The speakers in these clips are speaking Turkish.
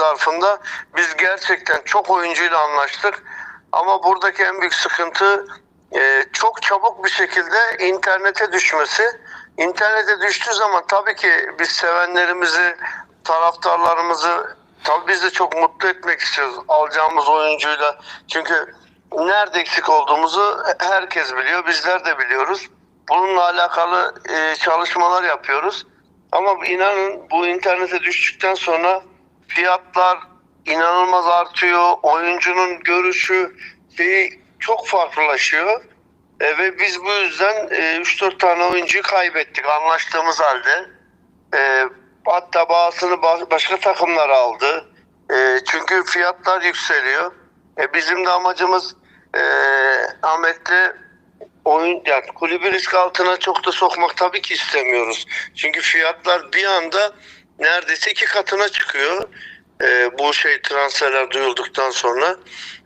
zarfında biz gerçekten çok oyuncuyla anlaştık. Ama buradaki en büyük sıkıntı e, çok çabuk bir şekilde internete düşmesi. İnternete düştüğü zaman tabii ki biz sevenlerimizi, taraftarlarımızı tabii biz de çok mutlu etmek istiyoruz alacağımız oyuncuyla. Çünkü nerede eksik olduğumuzu herkes biliyor, bizler de biliyoruz. Bununla alakalı e, çalışmalar yapıyoruz. Ama inanın bu internete düştükten sonra fiyatlar inanılmaz artıyor. Oyuncunun görüşü şeyi çok farklılaşıyor. E, ve biz bu yüzden e, 3-4 tane oyuncuyu kaybettik anlaştığımız halde. E, hatta bazısını ba- başka takımlar aldı. E, çünkü fiyatlar yükseliyor. E, bizim de amacımız e, Ahmet'le oyun yani kulübü risk altına çok da sokmak tabii ki istemiyoruz. Çünkü fiyatlar bir anda neredeyse iki katına çıkıyor. Ee, bu şey transferler duyulduktan sonra.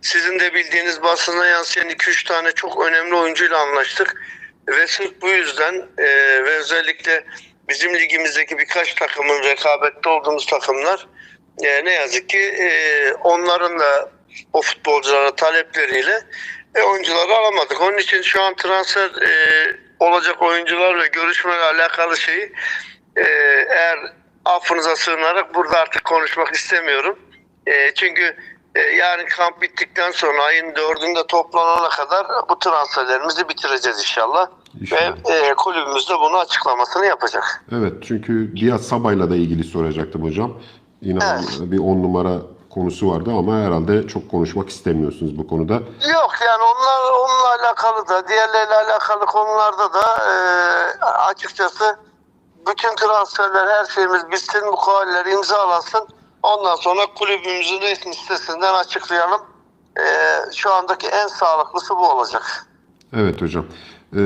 Sizin de bildiğiniz basına yansıyan 2-3 tane çok önemli oyuncuyla anlaştık. Ve sırf bu yüzden e, ve özellikle bizim ligimizdeki birkaç takımın rekabette olduğumuz takımlar e, ne yazık ki e, onların da o futbolculara talepleriyle e, oyuncuları alamadık. Onun için şu an transfer e, olacak oyuncular ve görüşmeyle alakalı şeyi e, eğer affınıza sığınarak burada artık konuşmak istemiyorum. E, çünkü e, yarın kamp bittikten sonra ayın dördünde toplanana kadar bu transferlerimizi bitireceğiz inşallah. İnşallah. Ve e, kulübümüz de bunu açıklamasını yapacak. Evet çünkü Diaz Sabah'la da ilgili soracaktım hocam. İnan bir on numara konusu vardı ama herhalde çok konuşmak istemiyorsunuz bu konuda. Yok yani onlar onunla alakalı da diğerleriyle alakalı konularda da e, açıkçası bütün transferler her şeyimiz bitsin bu kavgaller imzalansın. Ondan sonra kulübümüzün resmi sitesinden açıklayalım. E, şu andaki en sağlıklısı bu olacak. Evet hocam. Ee,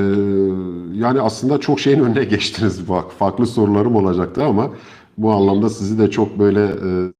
yani aslında çok şeyin önüne geçtiniz. Bak farklı sorularım olacaktı ama bu anlamda sizi de çok böyle e,